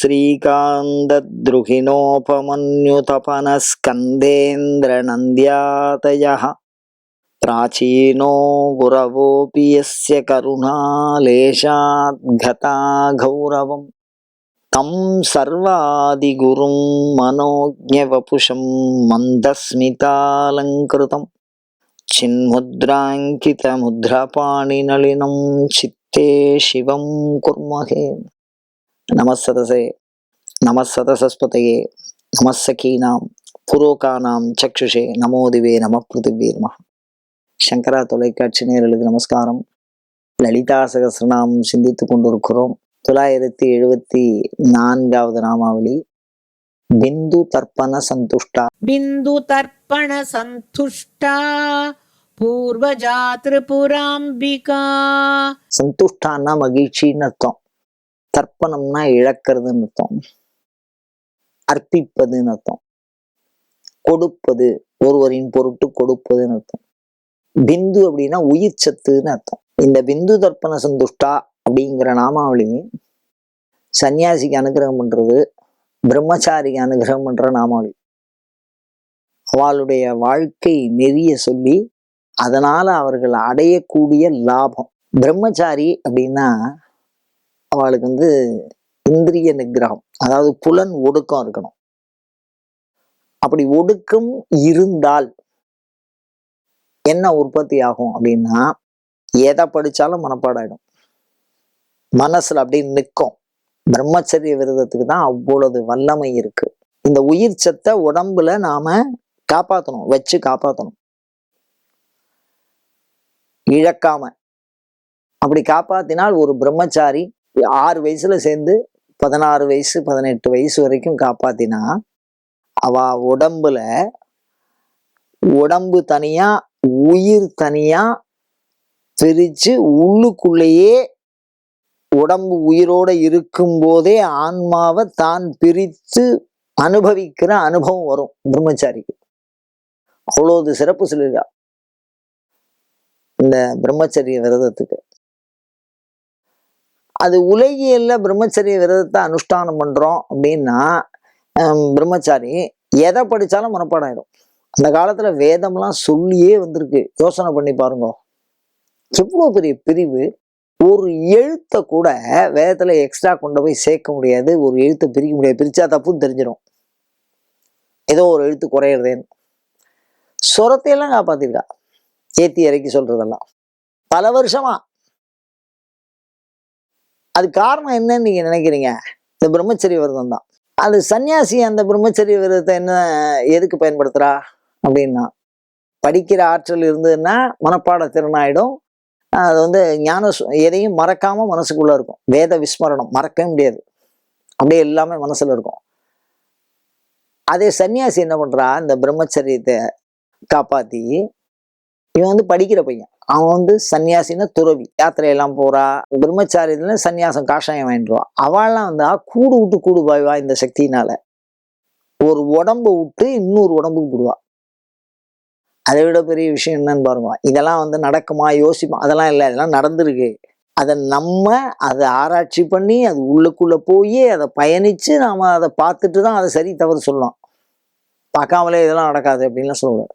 श्रीकान्तद्रुहिणोपमन्युतपनस्कन्देन्द्रनन्द्यातयः प्राचीनो गुरवोऽपि यस्य करुणालेशाद्गता गौरवम् तं सर्वादिगुरुं मनोज्ञवपुषं मन्दस्मितालङ्कृतं चिन्मुद्राङ्कितमुद्रपाणिनलिनं चित्ते शिवं कुर्महे நமசதசே நமசதசஸ்பதையே நமசகீனாம் புரோகானாம் சக்ஷுஷே நமோதிவே நம. பிருத்திவீர்மா சங்கரா தொலைக்காட்சி நேரலுக்கு நமஸ்காரம். லலிதா சகசிரநாம் சிந்தித்து கொண்டிருக்கிறோம். தொள்ளாயிரத்தி எழுபத்தி நான்காவது நாமாவளி பிந்து தர்ப்பண சந்துஷ்டா. பிந்து தர்ப்பண சந்துஷ்டா. பூர்வஜா திரிபுராம்பிகா சந்துஷ்டான்னா மகிழ்ச்சின்னு அர்த்தம். தர்ப்பணம்னா இழக்கிறதுன்னு அர்த்தம். அர்ப்பிப்பதுன்னு அர்த்தம். கொடுப்பது ஒருவரின் பொருட்டு கொடுப்பதுன்னு அர்த்தம். பிந்து அப்படின்னா உயிர் சத்துன்னு அர்த்தம். இந்த பிந்து தர்ப்பண சந்துஷ்டா அப்படிங்கிற நாமாவளி சன்னியாசிக்கு அனுகிரகம் பண்றது பிரம்மச்சாரிக்கு அனுகிரகம் பண்ற நாமாவளி. அவளுடைய வாழ்க்கை நெறிய சொல்லி அதனால அவர்கள் அடையக்கூடிய லாபம். பிரம்மச்சாரி அப்படின்னா அவளுக்கு வந்து இந்திரிய நிகிரகம் அதாவது புலன் ஒடுக்கம் இருக்கணும். அப்படி ஒடுக்கம் இருந்தால் என்ன உற்பத்தி ஆகும் அப்படின்னா எதை படிச்சாலும் மனப்பாடாயிடும். மனசுல அப்படியே நிற்கும். பிரம்மச்சரிய விரதத்துக்கு தான் அவ்வளவு வல்லமை இருக்கு. இந்த உயிர் சத்தை உடம்புல நாம காப்பாத்தணும் வச்சு காப்பாத்தணும். இழக்காம. அப்படி காப்பாத்தினால் ஒரு பிரம்மச்சாரி ஆறு வயசில் சேர்ந்து பதினாறு வயசு பதினெட்டு வயசு வரைக்கும் காப்பாத்தினா அவ உடம்புல உடம்பு தனியா உயிர் தனியா பிரிச்சு உள்ளுக்குள்ளேயே உடம்பு உயிரோட இருக்கும் போதே ஆன்மாவை தான் பிரித்து அனுபவிக்கிற அனுபவம் வரும் பிரம்மச்சாரிக்கு. அவ்வளோது சிறப்பு சொல்லியிருக்கா. இந்த பிரம்மச்சரிய விரதத்துக்கு. அது உலகியல்ல பிரம்மச்சரிய விரதத்தை அனுஷ்டானம் பண்றோம் அப்படின்னா பிரம்மச்சாரி எதை படிச்சாலும் மனப்பாடாயிரும். அந்த காலத்துல வேதம்லாம் சொல்லியே வந்திருக்கு. யோசனை பண்ணி பாருங்க. எவ்வளோ பெரிய பிரிவு. ஒரு எழுத்தை கூட வேதத்துல எக்ஸ்ட்ரா கொண்டு போய் சேர்க்க முடியாது. ஒரு எழுத்தை பிரிக்க முடியாது. பிரிச்சா தப்புன்னு தெரிஞ்சிடும் ஏதோ ஒரு எழுத்து குறையிறதேன்னு. சுரத்தையெல்லாம் காப்பாத்திருக்கா ஏத்தி இறக்கி சொல்றதெல்லாம். பல வருஷமா அது காரணம் என்னன்னு நீங்க நினைக்கிறீங்க? இந்த பிரம்மச்சரிய விரதம் தான். அது சன்னியாசி அந்த பிரம்மச்சரிய விரதத்தை என்ன எதுக்கு பயன்படுத்துறா? அப்படின்னா படிக்கிற ஆற்றல் இருந்ததுன்னா மனப்பாட திறனாயிடும். அது வந்து ஞான எதையும் மறக்காம மனசுக்குள்ள இருக்கும். வேத விஸ்மரணம் மறக்கவே முடியாது. அப்படியே எல்லாமே மனசுல இருக்கும். அதே சன்னியாசி என்ன பண்றா? இந்த பிரம்மச்சரியத்தை காப்பாத்தி இவன் வந்து படிக்கிற பையன். அவன் வந்து சன்னியாசின்னா துறவி. யாத்திரையெல்லாம் போறா பிரம்மச்சாரியத்துல சன்னியாசம் காஷாயம் வாங்கிடுவான் அவள்லாம் வந்து கூடு விட்டு கூடு பாய்வா இந்த சக்தினால ஒரு உடம்பு விட்டு இன்னொரு உடம்புக்கு போடுவா அதை விட பெரிய விஷயம் என்னன்னு பாருங்க. இதெல்லாம் வந்து நடக்குமா யோசிப்போம். அதெல்லாம் இல்லை அதெல்லாம் நடந்திருக்கு. அதை நம்ம அதை ஆராய்ச்சி பண்ணி அது உள்ளுக்குள்ள போய் அதை பயணிச்சு நாம அதை பார்த்துட்டு தான் அதை சரி தவறு சொல்லலாம். பார்க்காமலே இதெல்லாம் நடக்காது அப்படின்லாம் சொல்லுவேன்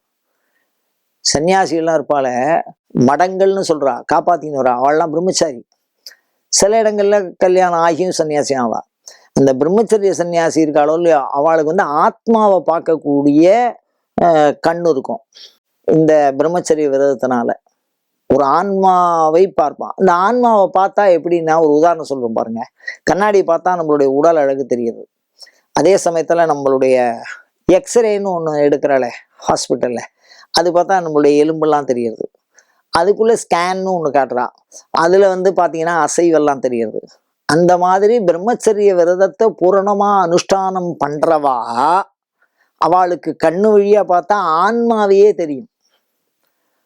சன்னியாசிகள்லாம் இருப்பால மடங்கள்னு சொல்றா காப்பாத்தின்னு வரா அவள்லாம் பிரம்மச்சாரி. சில இடங்கள்ல கல்யாணம் ஆகியும் சன்னியாசி ஆவா. அந்த பிரம்மச்சரிய சன்னியாசி இருக்காளோ இல்லையோ அவளுக்கு வந்து ஆத்மாவை பார்க்கக்கூடிய கண் இருக்கும். இந்த பிரம்மச்சரிய விரதத்தினால. ஒரு ஆன்மாவை பார்ப்பான் அந்த ஆன்மாவை பார்த்தா எப்படின்னா ஒரு உதாரணம் சொல்றோம் பாருங்க. கண்ணாடி பார்த்தா நம்மளுடைய உடல் அழகு தெரியுது. அதே சமயத்துல நம்மளுடைய எக்ஸ்ரேன்னு ஒன்று எடுக்கிறாளே ஹாஸ்பிட்டல்ல அது பார்த்தா நம்மளுடைய எலும்பெல்லாம் தெரியுது அதுக்குள்ள ஸ்கேன்னு ஒன்று காட்டுறா. அதுல வந்து பாத்தீங்கன்னா அசைவெல்லாம் தெரியுது அந்த மாதிரி பிரம்மச்சரிய விரதத்தை பூரணமா அனுஷ்டானம் பண்றவா அவளுக்கு கண்ணு வழியா பார்த்தா ஆன்மாவையே தெரியும்.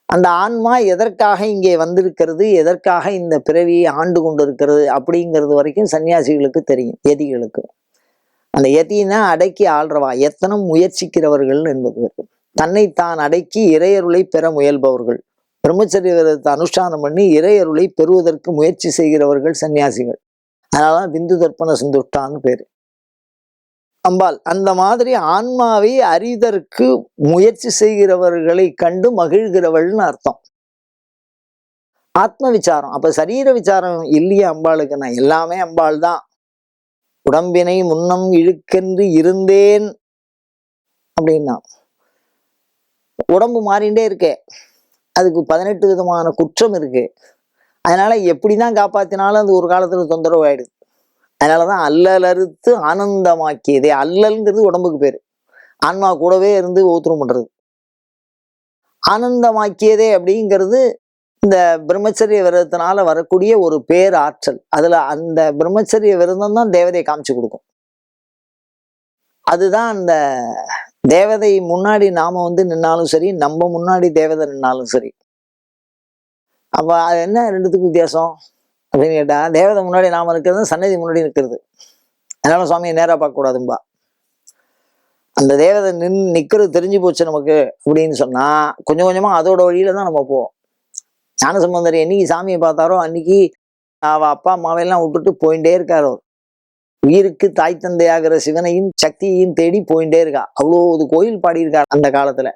அந்த ஆன்மா எதற்காக இங்கே வந்திருக்கிறது எதற்காக இந்த பிறவியை ஆண்டு கொண்டிருக்கிறது அப்படிங்கிறது வரைக்கும் சன்னியாசிகளுக்கு தெரியும் எதிகளுக்கு அந்த எதினா அடக்கி ஆள்றவா எத்தனை முயற்சிக்கிறவர்கள் என்பது. தன்னை தான் அடக்கி இறையருளை பெற முயல்பவர்கள். பிரம்மச்சரிய விரதத்தை அனுஷ்டானம் பண்ணி இறையருளை பெறுவதற்கு முயற்சி செய்கிறவர்கள் சன்னியாசிகள் அதனாலதான் பிந்து தர்ப்பண சந்துஷ்டான்னு பேரு. அம்பாள் அந்த மாதிரி ஆன்மாவை அறிதற்கு முயற்சி செய்கிறவர்களை கண்டு மகிழ்கிறவள்னு அர்த்தம். ஆத்ம விசாரம். அப்ப சரீர விசாரம் இல்லையே அம்பாளுக்கு. நான் எல்லாமே அம்பாள் தான் உடம்பினை முன்னம் இழுக்கென்று இருந்தேன் அப்படின்னா. உடம்பு மாறிண்டே இருக்கு. அதுக்கு பதினெட்டு விதமான குற்றம் இருக்கு. அதனால எப்படிதான் காப்பாத்தினாலும் அது ஒரு காலத்துல தொந்தரவு ஆயிடுது அதனாலதான் அல்லல் அறுத்து ஆனந்தமாக்கியதே. அல்லல்ங்கிறது உடம்புக்கு பேரு. ஆன்மா கூடவே இருந்து ஊத்துரம் பண்றது. ஆனந்தமாக்கியதே அப்படிங்கிறது இந்த பிரம்மச்சரிய விரதத்தினால வரக்கூடிய ஒரு பேர் ஆற்றல் அதுல அந்த பிரம்மச்சரிய விரதம் தான் தேவதையை காமிச்சு கொடுக்கும். அதுதான் அந்த தேவதை முன்னாடி நாம வந்து நின்னாலும் சரி நம்ம முன்னாடி தேவதை நின்னாலும் சரி. அப்போ அது என்ன ரெண்டுத்துக்கும் வித்தியாசம்? அப்படின்னு கேட்டால் தேவதை முன்னாடி நாம இருக்கிறது சன்னதி முன்னாடி நிற்கிறது அதனால சுவாமியை நேரா பார்க்கக்கூடாதும்பா அந்த தேவதை நின் நிற்கிறது தெரிஞ்சு போச்சு நமக்கு அப்படின்னு சொன்னால் கொஞ்சம் கொஞ்சமாக அதோட வழியில தான் நம்ம போவோம். ஞானசம்பந்தர் என்னைக்கு சாமியை பார்த்தாரோ அன்னைக்கு அவள் அப்பா அம்மாவையெல்லாம் விட்டுட்டு போயிட்டே இருக்கார் அவர். உயிருக்கு தாய் தந்தையாகிற சிவனையும் சக்தியையும் தேடி போயிட்டே இருக்கா. அவ்வளோ ஒரு கோயில் பாடியிருக்கார் அந்த காலத்துல.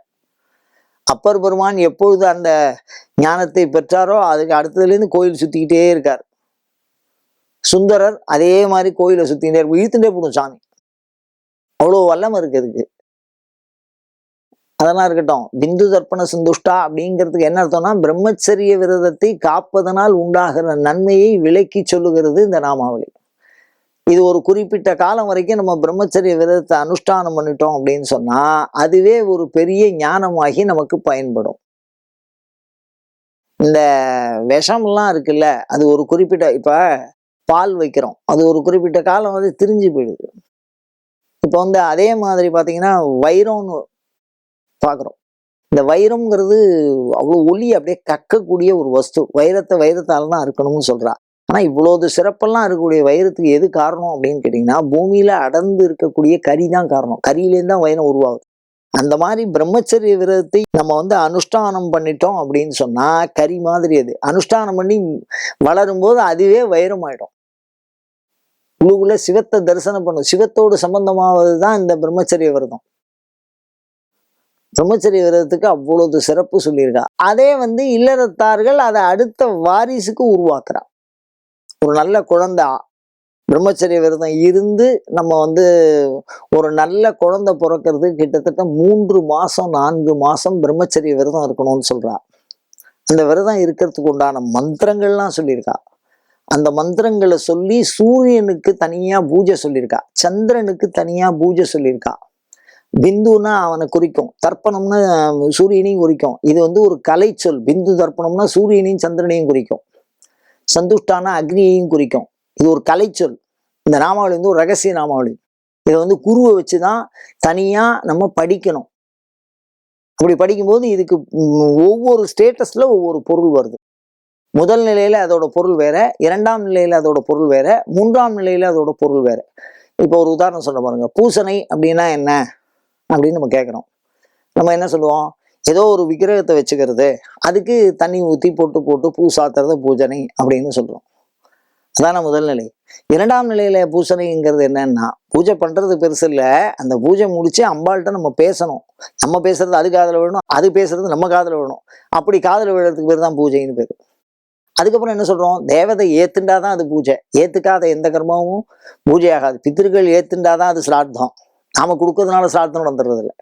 அப்பர் பெருமான் எப்பொழுது அந்த ஞானத்தை பெற்றாரோ அதுக்கு அடுத்ததுலேருந்து கோயில் சுத்திக்கிட்டே இருக்கார். சுந்தரர் அதே மாதிரி கோயிலை சுத்திக்கிட்டே இருக்கும் இழுத்துட்டே போடும் சாமி. அவ்வளோ வல்லம் இருக்கு அதுக்கு. அதெல்லாம் இருக்கட்டும். பிந்து தர்ப்பண சந்துஷ்டா அப்படிங்கிறதுக்கு என்ன அர்த்தம்னா பிரம்மச்சரிய விரதத்தை காப்பதனால் உண்டாகிற நன்மையை விலக்கி சொல்லுகிறது இந்த நாமாவளி. இது ஒரு குறிப்பிட்ட காலம் வரைக்கும் நம்ம பிரம்மச்சரிய விரதத்தை அனுஷ்டானம் பண்ணிட்டோம் அப்படின்னு சொன்னால் அதுவே ஒரு பெரிய ஞானமாகி நமக்கு பயன்படும். இந்த விஷம்லாம் இருக்குல்ல அது ஒரு குறிப்பிட்ட இப்போ பால் வைக்கிறோம் அது ஒரு குறிப்பிட்ட காலம் வந்து திரிஞ்சு போயிடுது. இப்போ வந்து அதே மாதிரி பார்த்தீங்கன்னா வைரம்னு பார்க்குறோம் இந்த வைரம்ங்கிறது அவ்வளோ ஒளி அப்படியே கக்கக்கூடிய ஒரு வஸ்து வைரத்தை வைரத்தால் தான் இருக்கணும்னு சொல்கிறா ஆனால் இவ்வளோது சிறப்பெல்லாம் இருக்கக்கூடிய வைரத்துக்கு எது காரணம் அப்படின்னு கேட்டிங்கன்னா பூமியில அடர்ந்து இருக்கக்கூடிய கரி தான் காரணம். கரியிலேருந்து தான் வைரம் உருவாகுது. அந்த மாதிரி பிரம்மச்சரிய விரதத்தை நம்ம வந்து அனுஷ்டானம் பண்ணிட்டோம் அப்படின்னு சொன்னா கரி மாதிரி அது. அனுஷ்டானம் பண்ணி வளரும்போது அதுவே வைரம் ஆயிடும் உள்ளுக்குள்ள சிவத்தை தரிசனம் பண்ணும். சிவத்தோடு சம்பந்தமாவது தான் இந்த பிரம்மச்சரிய விரதம். பிரம்மச்சரிய விரதத்துக்கு அவ்வளவு சிறப்பு சொல்லியிருக்கா. அதே வந்து இல்லறத்தார்கள் அதை அடுத்த வாரிசுக்கு உருவாக்குறா. ஒரு நல்ல குழந்தை பிரம்மச்சரிய விரதம் இருந்து நம்ம வந்து ஒரு நல்ல குழந்தை பிறக்கிறது கிட்டத்தட்ட மூன்று மாசம் நான்கு மாசம் பிரம்மச்சரிய விரதம் இருக்கணும்னு சொல்றா. அந்த விரதம் இருக்கிறதுக்கு உண்டான மந்திரங்கள்லாம் சொல்லியிருக்கா. அந்த மந்திரங்களை சொல்லி சூரியனுக்கு தனியா பூஜை சொல்லியிருக்கா. சந்திரனுக்கு தனியா பூஜை சொல்லியிருக்கா. பிந்துன்னா அவனை குறிக்கும். தர்ப்பணம்னா சூரியனையும் குறிக்கும். இது வந்து ஒரு கலைச்சொல். பிந்து தர்ப்பணம்னா சூரியனையும் சந்திரனையும் குறிக்கும். சந்துஷ்டான அக்னியையும் குறிக்கும். இது ஒரு கலைச்சொல். இந்த நாமாவளி வந்து ஒரு ரகசிய நாமாவளி. இதை வந்து குருவை வச்சு தான் தனியாக நம்ம படிக்கணும். அப்படி படிக்கும்போது இதுக்கு ஒவ்வொரு ஸ்டேட்டஸில் ஒவ்வொரு பொருள் வருது. முதல் நிலையில் அதோட பொருள் வேற இரண்டாம் நிலையில் அதோட பொருள் வேற மூன்றாம் நிலையில் அதோட பொருள் வேற. இப்போ ஒரு உதாரணம் சொல்ல பாருங்க. பூசணை அப்படின்னா என்ன? அப்படின்னு நம்ம கேட்குறோம். நம்ம என்ன சொல்லுவோம்? ஏதோ ஒரு விக்கிரகத்தை வச்சுக்கிறது. அதுக்கு தண்ணி ஊற்றி போட்டு போட்டு பூ சாத்துறது பூஜனை அப்படின்னு சொல்றோம். அதான முதல் நிலை. இரண்டாம் நிலையில பூசணைங்கிறது என்னன்னா பூஜை பண்றது பெருசு இல்ல. அந்த பூஜை முடிச்சு அம்பாள்கிட்ட நம்ம பேசணும். நம்ம பேசுறது அது காதுல விழணும் அது பேசுறது நம்ம காதுல விழணும். அப்படி காதுல விழுறதுக்கு பேர் தான் பூஜைன்னு பேர். அதுக்கப்புறம் என்ன சொல்றோம்? தேவதை ஏத்துண்டாதான் அது பூஜை. ஏத்துக்காத எந்த கர்மமும் பூஜை ஆகாது பித்திருக்கள் ஏத்துண்டாதான் அது சிரார்த்தம். நாம கொடுக்கறதுனால சிரார்த்தம் நடந்துறது இல்லை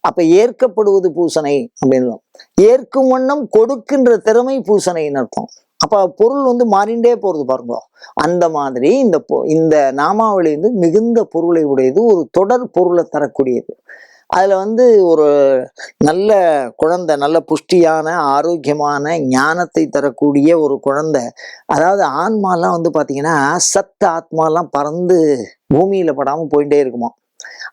அப்ப ஏற்கப்படுவது பூசனை அப்படின்னு ஏற்கும் வண்ணம் கொடுக்கின்ற திறமை பூசனைன்னு அர்த்தம். அப்ப பொருள் வந்து மாறிண்டே போறது பாருங்க. அந்த மாதிரி இந்த பொ- இந்த நாமாவளி வந்து மிகுந்த பொருளை உடையது ஒரு தொடர் பொருளை தரக்கூடியது. அதுல வந்து ஒரு நல்ல குழந்தை நல்ல புஷ்டியான ஆரோக்கியமான ஞானத்தை தரக்கூடிய ஒரு குழந்தை. அதாவது ஆன்மாலாம் வந்து பார்த்தீங்கன்னா சத்த ஆத்மாலாம் பறந்து பூமியில படாமல் போயிட்டே இருக்குமா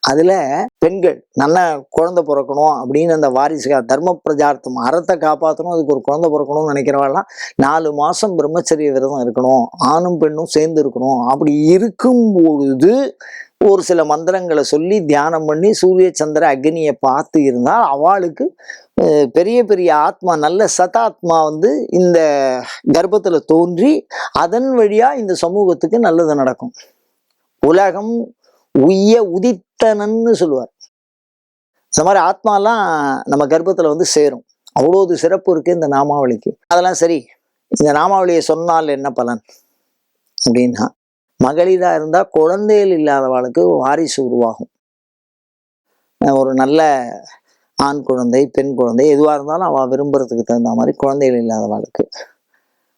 அதுல பெண்கள் நல்ல குழந்தை பிறக்கணும் அப்படின்னு அந்த வாரிசுகா தர்ம பிரஜார்த்தம் அறத்தை காப்பாற்றணும் அதுக்கு ஒரு குழந்தை பிறக்கணும்னு நினைக்கிறவாள்லாம் நாலு மாசம் பிரம்மச்சரிய விரதம் இருக்கணும் ஆணும் பெண்ணும் சேர்ந்து இருக்கணும். அப்படி இருக்கும் பொழுது ஒரு சில மந்திரங்களை சொல்லி தியானம் பண்ணி சூரிய சந்திர அக்னியை பார்த்து இருந்தால் அவளுக்கு பெரிய பெரிய ஆத்மா நல்ல சதாத்மா வந்து இந்த கர்ப்பத்துல தோன்றி அதன் வழியா இந்த சமூகத்துக்கு நல்லது நடக்கும். உலகம் உய்ய உதித்தனன்னு சொல்லுவார். இந்த மாதிரி ஆத்மாலாம் நம்ம கர்ப்பத்தில் வந்து சேரும். அவ்வளோது சிறப்பு இருக்குது இந்த நாமாவளிக்கு. அதெல்லாம் சரி இந்த நாமாவளியை சொன்னால் என்ன பலன்? அப்படின்னா மகளிராக இருந்தால் குழந்தைகள் இல்லாதவளுக்கு வாரிசு உருவாகும். ஒரு நல்ல ஆண் குழந்தை பெண் குழந்தை எதுவாக இருந்தாலும் அவள் விரும்புறதுக்கு தகுந்த மாதிரி குழந்தைகள் இல்லாதவளுக்கு.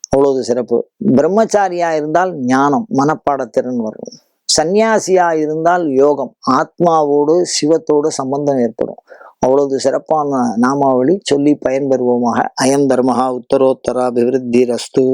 அவ்வளோது சிறப்பு. பிரம்மச்சாரியாக இருந்தால் ஞானம் மனப்பாடத்திறன் வரும். சந்நியாசியா இருந்தால் யோகம் ஆத்மாவோடு சிவத்தோடு சம்பந்தம் ஏற்படும். அவ்வளவு சிறப்பான நாமாவளி சொல்லி பயன்பெறுவோமாக. அயம் தர்மஹா உத்தரோத்தரா அபிவிருத்தி ரஸ்து